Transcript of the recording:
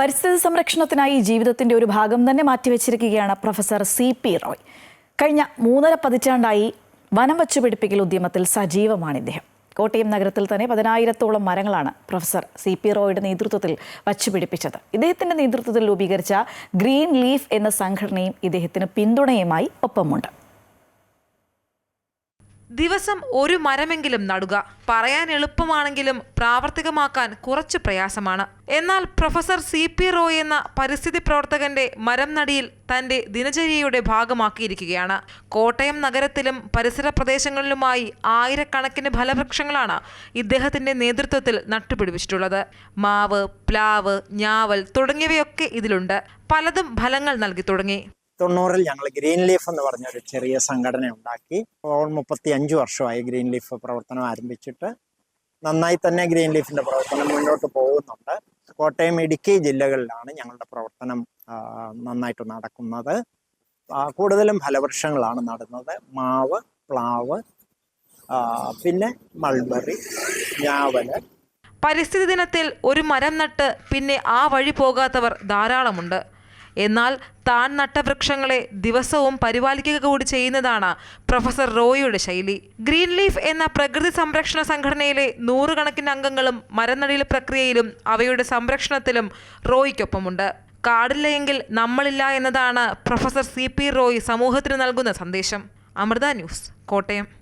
പരിസ്ഥിതി സംരക്ഷണത്തിനായി ജീവിതത്തിന്റെ ഒരു ഭാഗം തന്നെ മാറ്റിവെച്ചിരിക്കുകയാണ് പ്രൊഫസർ സി പി റോയ്. കഴിഞ്ഞ മൂന്നര പതിറ്റാണ്ടായി വനം വച്ചുപിടിപ്പിക്കൽ ഉദ്യമത്തിൽ സജീവമാണ് ഇദ്ദേഹം. കോട്ടയം നഗരത്തിൽ തന്നെ പതിനായിരത്തോളം മരങ്ങളാണ് പ്രൊഫസർ സി പി റോയുടെ നേതൃത്വത്തിൽ വച്ചുപിടിപ്പിച്ചത്. ഇദ്ദേഹത്തിന്റെ നേതൃത്വത്തിൽ രൂപീകരിച്ച ഗ്രീൻ ലീഫ് എന്ന സംഘടനയും ഇദ്ദേഹത്തിന് പിന്തുണയുമായി ഒപ്പമുണ്ട്. ദിവസം ഒരു മരമെങ്കിലും നടുക. പറയാൻ എളുപ്പമാണെങ്കിലും പ്രാവർത്തികമാക്കാൻ കുറച്ച് പ്രയാസമാണ്. എന്നാൽ പ്രൊഫസർ സി പി റോയ് എന്ന പരിസ്ഥിതി പ്രവർത്തകന്റെ മരം നടിയിൽ തന്റെ ദിനചര്യയുടെ ഭാഗമാക്കിയിരിക്കുകയാണ്. കോട്ടയം നഗരത്തിലും പരിസര പ്രദേശങ്ങളിലുമായി ആയിരക്കണക്കിന് ഫലവൃക്ഷങ്ങളാണ് ഇദ്ദേഹത്തിന്റെ നേതൃത്വത്തിൽ നട്ടുപിടിപ്പിച്ചിട്ടുള്ളത്. മാവ് പ്ലാവ് ഞാവൽ തുടങ്ങിയവയൊക്കെ ഇതിലുണ്ട്. പലതും ഫലങ്ങൾ നൽകി തുടങ്ങി. തൊണ്ണൂറിൽ ഞങ്ങൾ ഗ്രീൻ ലീഫ് എന്ന് പറഞ്ഞ ഒരു ചെറിയ സംഘടന ഉണ്ടാക്കി. മുപ്പത്തി അഞ്ച് വർഷമായി ഗ്രീൻ ലീഫ് പ്രവർത്തനം ആരംഭിച്ചിട്ട് നന്നായി തന്നെ ഗ്രീൻ ലീഫിന്റെ പ്രവർത്തനം മുന്നോട്ട് പോകുന്നുണ്ട്. കോട്ടയം ഇടുക്കി ജില്ലകളിലാണ് ഞങ്ങളുടെ പ്രവർത്തനം നന്നായിട്ട് നടക്കുന്നത്. കൂടുതലും ഫലവൃക്ഷങ്ങളാണ് നടുന്നത്. മാവ് പ്ലാവ് പിന്നെ മൾബറി ഞാവൽ. പരിസ്ഥിതി ദിനത്തിൽ ഒരു മരം നട്ട് പിന്നെ ആ വഴി പോകാത്തവർ ധാരാളമുണ്ട്. എന്നാൽ താൻ നട്ട വൃക്ഷങ്ങളെ ദിവസവും പരിപാലിക്കുക കൂടി ചെയ്യുന്നതാണ് പ്രൊഫസർ റോയിയുടെ ശൈലി. ഗ്രീൻ ലീഫ് എന്ന പ്രകൃതി സംരക്ഷണ സംഘടനയിലെ നൂറുകണക്കിന് അംഗങ്ങളും മരനടിയിൽ പ്രക്രിയയിലും അവയുടെ സംരക്ഷണത്തിലും റോയിക്കൊപ്പമുണ്ട്. കാടില്ലയെങ്കിൽ നമ്മളില്ല എന്നതാണ് പ്രൊഫസർ സി പി റോയ് സമൂഹത്തിന് നൽകുന്ന സന്ദേശം. അമൃത ന്യൂസ് കോട്ടയം.